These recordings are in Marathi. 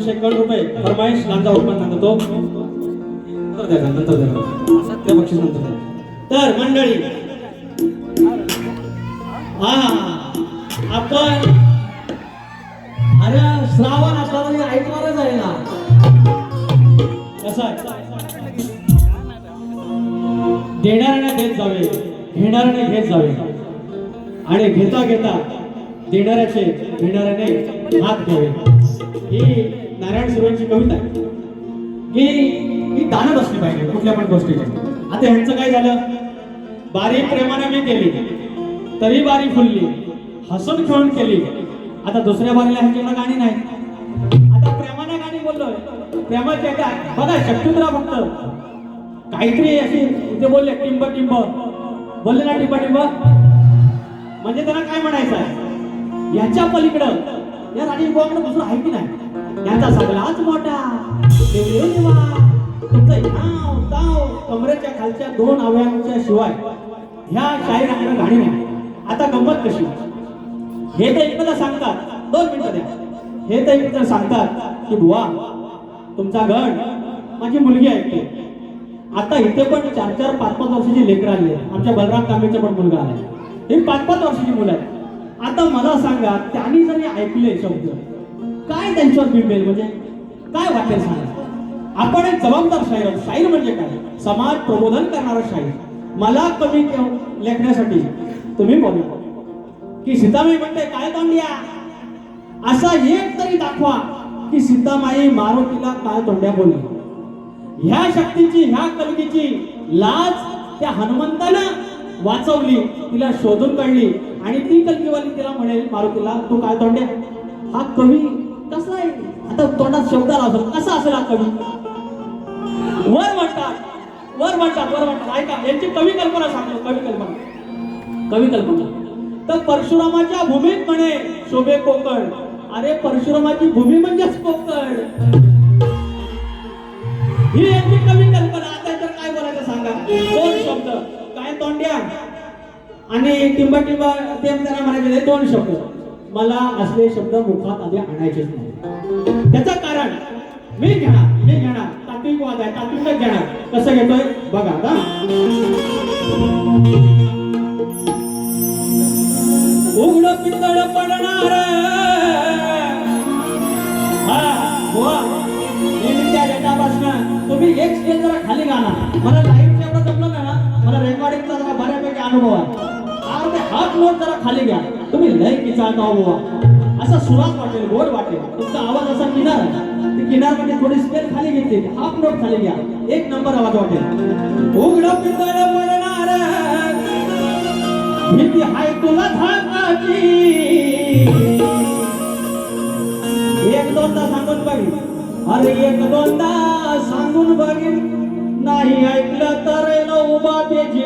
दोनशे कण रुपये. फरमाईश लांजा उत्पन्न देतो नंतर द्या नंतर द्या ते बक्षीस नंतर द्या तर मंडळी. हा आपण अरे श्रावण असला तरी ऐकणारच आहे ना. कसं देणाऱ्याने घेत जावे. घेणाऱ्याने घेत जावे. आणि घेता घेता देणाऱ्याचे घेणाऱ्याने हात घ्यावे. ही नारायण सुरेंची कविता की ही दानत असली पाहिजे कुठल्या पण गोष्टीची. आता ह्यांचं काय झालं? बारी प्रेमाने मी केली तरी बारी फुलली हसून खेळून केली. आता दुसऱ्या बारीला ह्यांच्याकडे गाणी नाही. आता प्रेमाने गाणी बोललोय. प्रेमाच्या काय बघा शक्तिद्रा फक्त काहीतरी अशी ते बोलले टिंब टिंब. बोलले ना टिंब टिंब. म्हणजे त्यांना काय म्हणायचं आहे? याच्या पलीकडं या राणी बुवाकडे बसून आहे की नाही? यांचा सगळाच मोठा. देव देवा तुमचं नाव ताव कमरेच्या खालच्या दोन अवयवांच्या शिवाय ह्या शाहीराकडे गाणी नाही आता गंमत कशी? हे ते एकदा सांगतात. दोन मिनिटं द्या. हे ते एकदा सांगतात की बुवा तुमचा गण माझी मुलगी ऐकते. आता इथे पण चार चार पाच पाच वर्षाची लेकरं आली आहे. आमच्या बलराम कांबेचा पण मुलगा आलाय हे पाच पाच वर्षाची मुलं आहेत. आता मला सांगा त्यांनी जरी ऐकले शब्द काय त्यांच्यावर बिंबेल म्हणजे? काय वाटेल सांगा? आपण एक जबाबदार शाहीर आहोत. शाहीर म्हणजे काय? समाज प्रबोधन करणारा शाहीर. मला कमी लेखण्यासाठी तुम्ही बोलू. की सीतामाई म्हणते काय तोंड्या? असा एक तरी दाखवा की सीतामाई मारुतीला काय तोंड्या बोलली. ह्या शक्तीची ह्या कलगीची लाज त्या हनुमंतानं वाचवली तिला शोधून काढली आणि ती कलगीवाली तिला म्हणेल मारुतीला तू काय तोंड्या? हा कवी कसा आता तोंडात शब्द आला असेल कसा असेल हा कवी? वर म्हणतात. वर म्हणतात वर म्हणतात. ऐका यांची कवी कल्पना सांगतो कवी कल्पना कवी कल्पना तर परशुरामाच्या भूमीत म्हणे शोभे कोकण. अरे परशुरामाची भूमी म्हणजेच कोकण. ही यांची कवी कल्पना आता तर काय बोलायचं सांगा? दोन शब्द. काय तोंड्या आणि टिंबा टिंबा ते म्हणायचे दोन शब्द. मला असले शब्द मुखात आधी आणायचेच नाही. त्याचं कारण मी घेणार मी घेणार. तात्विक वाद आहे तात्विकच घेणार. कसं घेतोय? बघा का उघड पितळ पडणार. हा तुम्ही एक स्टेज जरा खाली गाणार मला लाईव्ह एवढं जमलं नाही ना. मला रेकॉर्डिंगचा जरा बऱ्यापैकी अनुभव आहे. ते हात नोट जरा खाली घ्या. तुम्ही लय किचा हो बुवा. असं सुरात वाटेल गोड वाटेल. तुमचा आवाज असा किनार आहे ती किनार म्हणजे थोडी स्पेल खाली घेतली हाफ नोट खाली घ्या. एक नंबर आवाज वाटेल. उघड पितळ पडणार. भीती हाय तुला धाकाची एक दोनदा सांगून बघीन. अरे एक दोनदा सांगून बघीन. नाही ऐकलं तर येणं उभा त्याची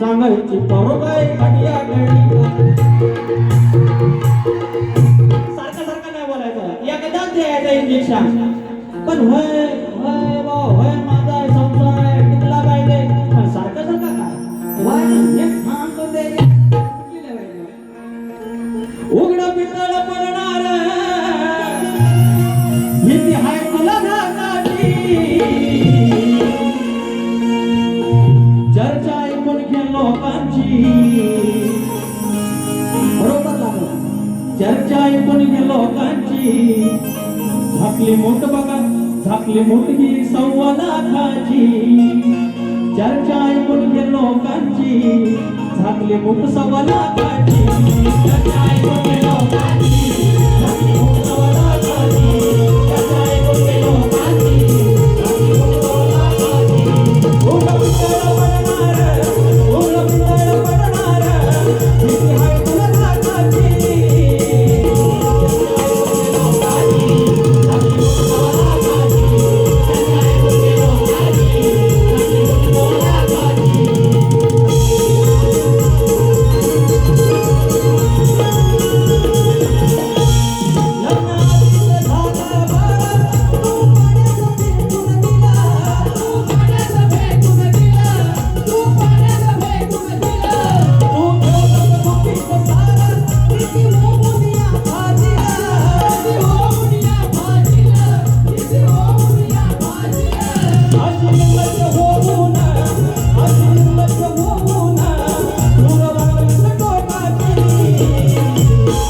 सांगायची बरोबर घडिया गडी. सारखं सारखं नाही बोलायचं. एकदाच द्यायचं इंजेक्शन पण होय झाकले मोठ बघा झाकले मोठ ही सव्वा लाखाची चर्चा ऐकून घे लोकांची झाकले मोठ सव्वा लाखाची चर्चा ऐकून घे लोकांची.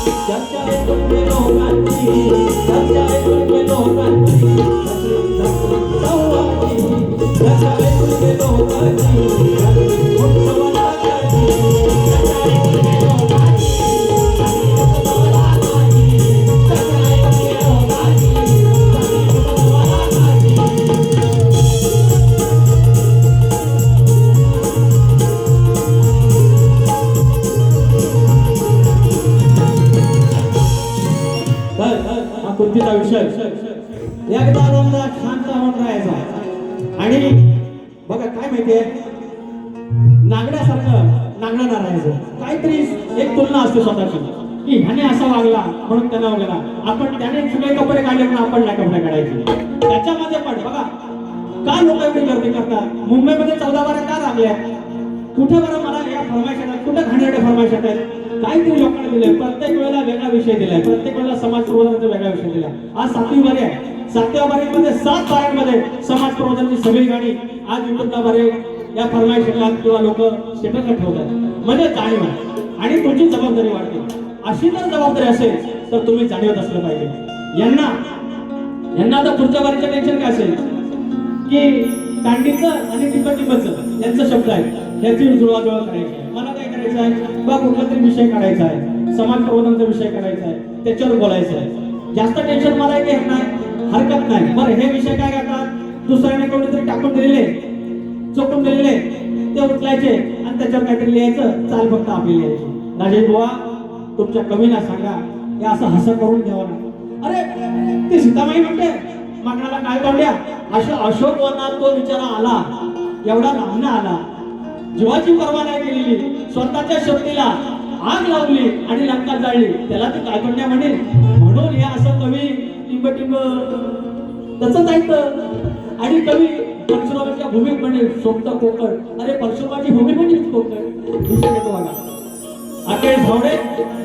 Ya te adoro, a ti. एकदा दोनदा शांत होऊन राहायचा. आणि बघा काय माहितीये? नागड्यासारखं नागडा राहायचं. काहीतरी एक तुलना असते स्वतःची. की ह्याने असा वागला म्हणून त्यानं वगैरे आपण त्याने सगळे कपडे काढले म्हणून आपण नाही कपडे काढायचे. त्याच्यामध्ये पण बघा का लोक एवढी गर्दी करतात? मुंबईमध्ये चौदा बारा का लागल्या? कुठे बरं मला या फरमाईश येतात कुठे घाणेरडे फरमाईश येतात काहीतरी लोकांना दिले प्रत्येक वेळेला वेगळा विषय दिलाय. प्रत्येक वेळेला समाज प्रबोधनाचा वेगळा विषय दिला आज सातवी बरे आहे. सातव्या बारीमध्ये सात बाऱ्यांमध्ये समाज प्रबोधनाची सगळी गाणी आज युट्यूबला बारे या फरमाईश किंवा लोक स्टेटसला ठेवतात. म्हणजे जाणीव आहे. आणि तुमची जबाबदारी वाढते. अशी जर जबाबदारी असेल तर तुम्ही जाणीवत असलं पाहिजे. यांना यांना आता पुढच्या बारीचं टेन्शन काय असेल? की कांडीचं आणि टिपटिपचं यांचा शब्द आहे. याची जुळवाजुळव करायची मला काय करायचं आहे? बा कुठला तरी विषय काढायचा आहे. समाज प्रबोधनाचा विषय काढायचा आहे. त्याच्यावर बोलायचं आहे. जास्त टेन्शन मला काही नाही हरकत नाही. बरं हे विषय काय करतात? दुसऱ्याने कोणीतरी टाकून दिलेले चोकून दिलेले ते उचलायचे आणि त्याच्यावर काहीतरी लिहायचं. चाल फक्त आपली लिहायची. राजेश बुवा तुमच्या कवीला सांगा. हे असं हसं करून घ्यावं ना. अरे ते सीतामाई म्हणते मागणाला काय काढल्या अशा अशोक वनात तो विचारा आला. एवढा लांबणं आला. जीवाची पर्वा नाही केलेली. स्वतःच्या शक्तीला आग लावली आणि लंका जाळली. त्याला ती काय तोंड्या म्हणेल. म्हणून हे असं कवी टिंब टिंब तसंच ऐकतं आणि कवी परशुरामाच्या भूमीत म्हणे सोपता कोकण. अरे परशुरामाची भूमी म्हणजे कोकण. विषय येतो मला अखेर भावडे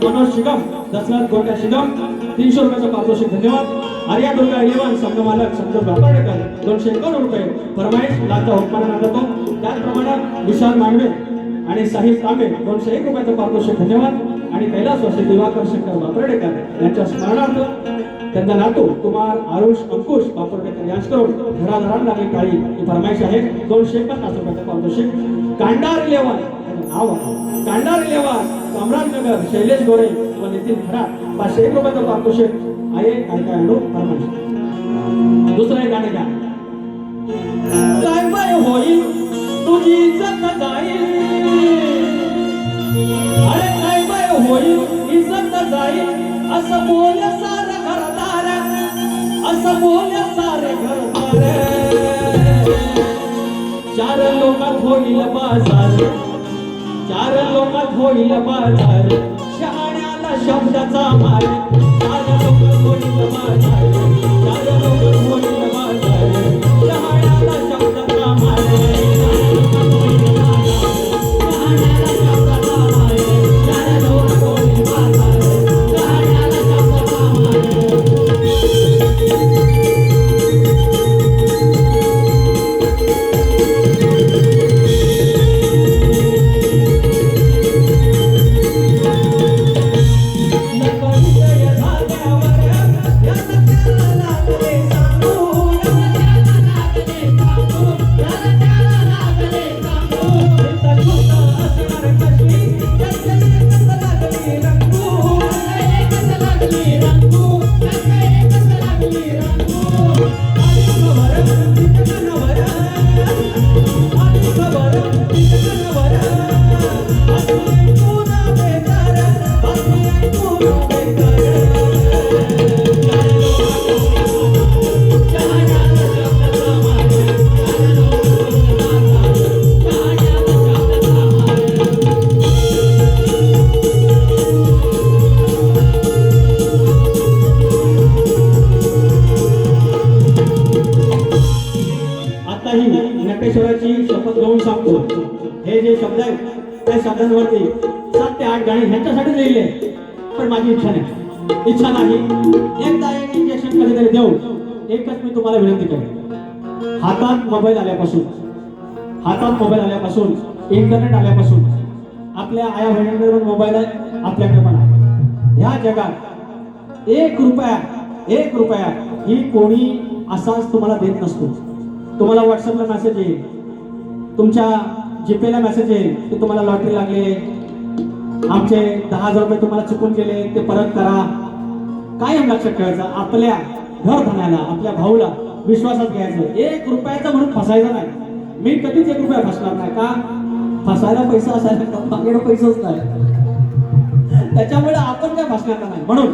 मनोज शिगम दशरथ गोट्या शिगम तीनशे रुपयाचा पारितोषिक धन्यवाद. आर्या दुर्गा इलेवन संघ मालक संतोष व्यापारेकर दोनशे एकोण रुपये. फरमाईश लाचा उत्पादन जातो त्याचप्रमाणे विशाल मांडवे आणि साहिब तांबे दोनशे एक रुपयाचं पारितोषिक धन्यवाद. आणि कैलास वर्षी दिवाकर शंकर बापर्डेकर यांच्या स्मरणार्थ त्यांचा नातू कुमार आरुष अंकुश बापरडेकर यांच्याकडून घराघरात लागली काळी. ही फरमाईश आहे. दोनशे पन्नास रुपयाचं पारितोषिक. कांडार इलेवन नाव कांडार इलेवन कामराजनगर शैलेश गोरे व नितीन खरा. पाचशे एक रुपयाचं पारितोषिक. आहे आणि काय आणू? फरमाईश. दुसरं एक गाणं घ्या. काय बाय होईल तुझी इज्जत जाईल अरे काय बाय होईल इज्जत जाईल असं बोल सार. असं बोल सार घरदार. चार लोकात होईल बाजार. चार लोकात होईल बाजार. शहाण्याला शब्दाचा मार. चार लोकात होईल बाजार. चार लोकात होईल नटेश्वराची शपथ घेऊन सांगतो. हे जे शब्द आहेत त्या शब्दांवरती सात ते आठ गाणी ह्यांच्यासाठी लिहिले पण माझी इच्छा नाही. इच्छा नाही. एकदा एक इंजेक्शन कधीतरी देऊ एकच मी तुम्हाला विनंती करेन. हातात मोबाईल आल्यापासून हातात मोबाईल आल्यापासून इंटरनेट आल्यापासून आपल्या आया बहिणींकडे पण मोबाईल आहे आपल्याकडे पण आहे. ह्या जगात एक रुपया एक रुपया ही कोणी असाच तुम्हाला देत नसतो. तुम्हाला व्हॉट्सअपला मेसेज येईल. तुमच्या जीपेला मेसेज येईल की तुम्हाला लॉटरी लागली. आमचे दहा हजार रुपये तुम्हाला चुकून गेले ते परत करा. कायम लक्षात ठेवायचं? आपल्या घरधण्याला आपल्या भाऊला विश्वासात घ्यायचं. एक रुपयाचा म्हणून फसायचं नाही. मी कधीच एक रुपया फसणार नाही का? फसायला पैसा असायला का? माझ्याकडे पैसाच नाही त्याच्यामुळे आपण काय फसणार नाही. म्हणून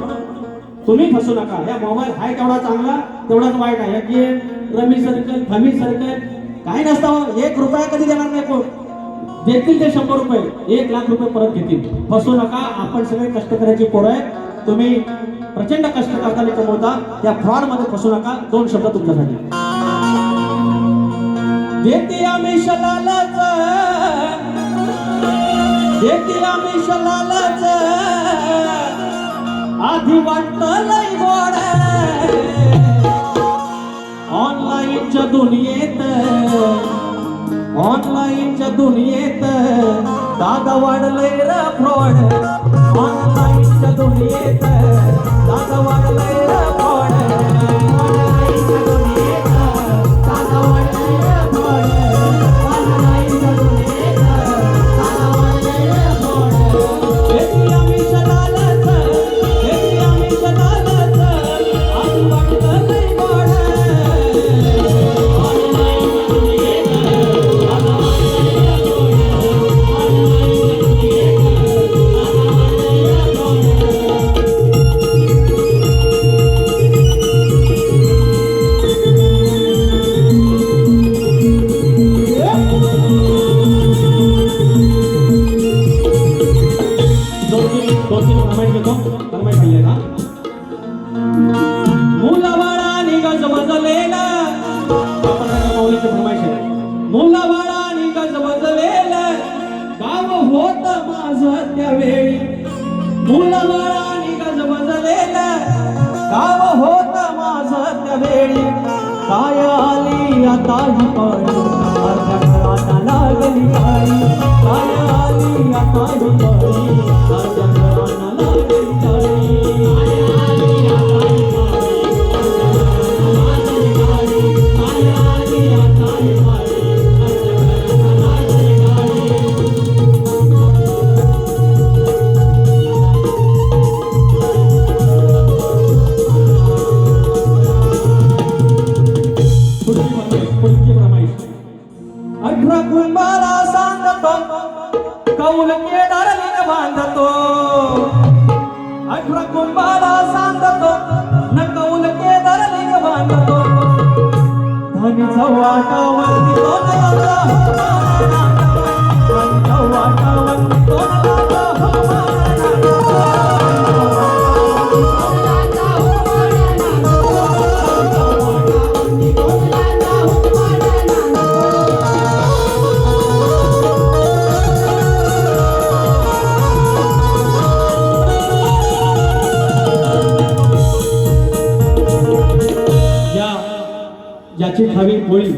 तुम्ही फसू नका. या मोबाईल हाय तेवढा चांगला तेवढाच वाईट आहे. की रमी सर्कल फमी सर्कल काही नसतं एक रुपया कधी देणार नाही कोण? देतील ते शंभर रुपये. एक लाख रुपये परत घेतील. फसू नका आपण सगळे कष्ट करायची पोरं आहे तुम्ही प्रचंड कष्ट करताना कमवता त्या फ्रॉडमध्ये फसू नका. दोन शब्द तुमच्यासाठी. देते आम्ही शलालाच. देते आम्ही शलालाच. आधी वाटत लय गोड. ऑनलाईनच्या दुनियेत ऑनलाईनच्या दुनियेत दादा वाढलंय र फ्रॉड ऑनलाईनच्या दुनियेत दादा वाढलंय ही पाळी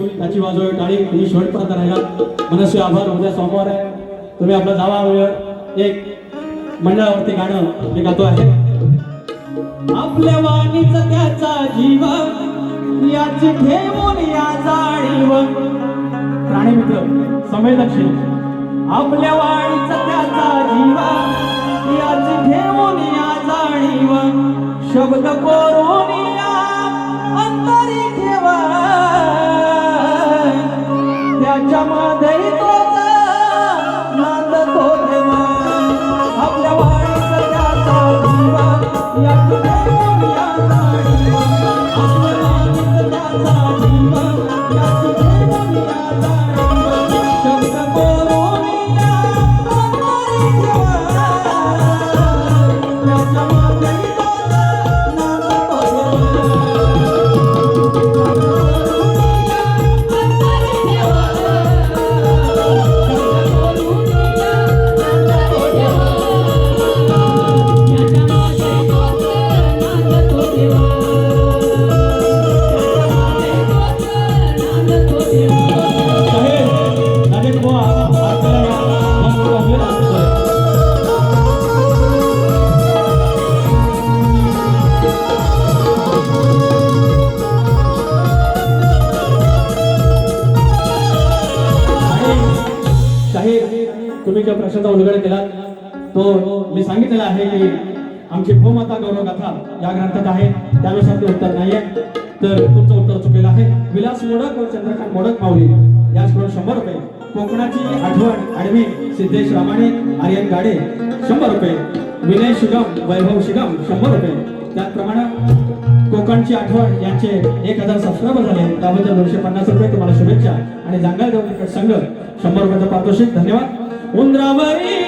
त्याची वाजवी टाळी आणि शेवटपर्यंत राहिला. मनस्वी आभार उद्या सोमवार आहे. तुम्ही आपला जावा वेळ एक मंडळावरती गाणं मी गातो आहे. आपल्या वाणीच त्याचा जीव याची ठेवून या जाणीव. प्राणी मित्र संवेदनशील. आपल्या वाणीच त्याचा जीव याची ठेवून या जाणीव. शब्द कोरून त्याच्यामध्ये आहे. त्यानुसार ते उत्तर नाहीये तर तुमचं उत्तर चुकलेलं आहे. विलास मोडक व चंद्रकांत मोडक माऊली याचकडून शंभर रुपये. कोकणाची आठवण आडवी सिद्धेश रामाणे आर्यन गाडे शंभर रुपये. विनय शिगम वैभव शिगम शंभर रुपये. त्याचप्रमाणे कोकणची आठवण यांचे एक हजार सबस्क्राईबर झाले. त्याबद्दल दोनशे पन्नास रुपये तुम्हाला शुभेच्छा आणि जांगाल देव संघ शंभर रुपयाचं पारितोषिक. धन्यवाद. उंदरावरी